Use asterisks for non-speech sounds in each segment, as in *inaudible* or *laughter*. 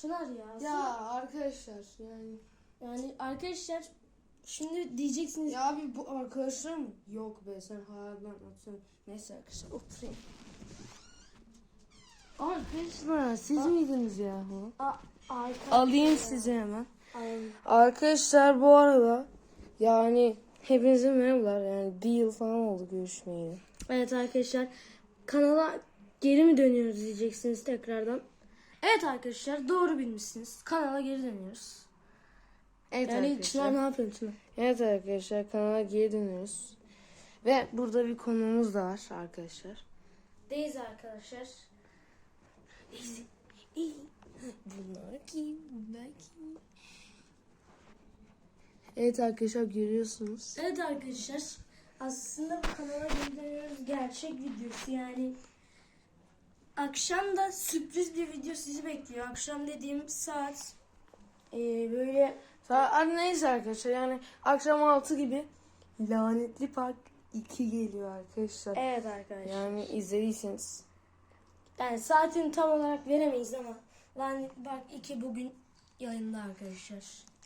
Çınar ya. Ya arkadaşlar yani. Yani arkadaşlar şimdi diyeceksiniz Ya abi bu arkadaşlarım yok be sen hayalden atıyorsun. Neyse arkadaşlar oturayım. Arkadaşlar siz miydiniz yahu? A- arka- Alayım sizi hemen. Ay, Arkadaşlar bu arada yani hepinize merhabalar yani bir yıl falan oldu görüşmeyeli. Evet arkadaşlar kanala geri mi dönüyoruz diyeceksiniz tekrardan. Evet arkadaşlar doğru bilmişsiniz. Kanala geri dönüyoruz. Evet Yani. Çınar ne yapıyorsun Çınar? Evet arkadaşlar kanala geri dönüyoruz. Ve burada bir konuğumuz da var arkadaşlar. Deyiz arkadaşlar. Bunlar kim? Bunlar kim? Evet arkadaşlar görüyorsunuz. Evet arkadaşlar aslında bu kanala geri dönüyoruz gerçek videosu yani. Akşam da sürpriz bir video sizi bekliyor. Akşam dediğim saat e, böyle Sa- neyse arkadaşlar yani akşam 6 gibi Lanetli Park 2 geliyor arkadaşlar. evet arkadaşlar. Yani izlediyseniz. Yani saatini tam olarak veremeyiz ama lan bak iki bugün yayında arkadaşlar.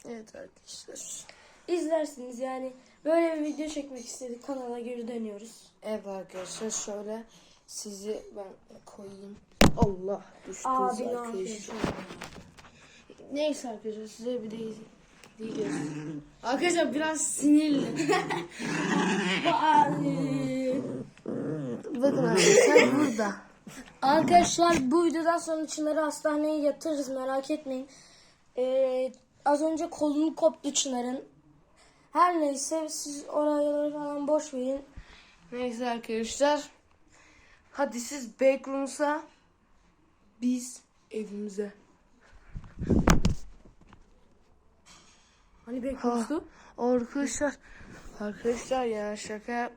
Evet arkadaşlar. İzlersiniz yani böyle bir video çekmek istedik kanala geri dönüyoruz. Evet arkadaşlar şöyle sizi ben koyayım. Allah düştü Abi ne arkadaşlar. Neyse arkadaşlar size bir de diyeceğiz. *laughs* arkadaşlar biraz sinirli. *laughs* Bakın arkadaşlar burada. Arkadaşlar bu videodan sonra Çınar'ı hastaneye yatırırız merak etmeyin. Ee, az önce kolunu koptu Çınar'ın. Her neyse siz oraları falan boş verin. Neyse arkadaşlar. Hadi siz backroom'sa biz evimize. Hani bekliyorsun? Arkadaşlar arkadaşlar ya şaka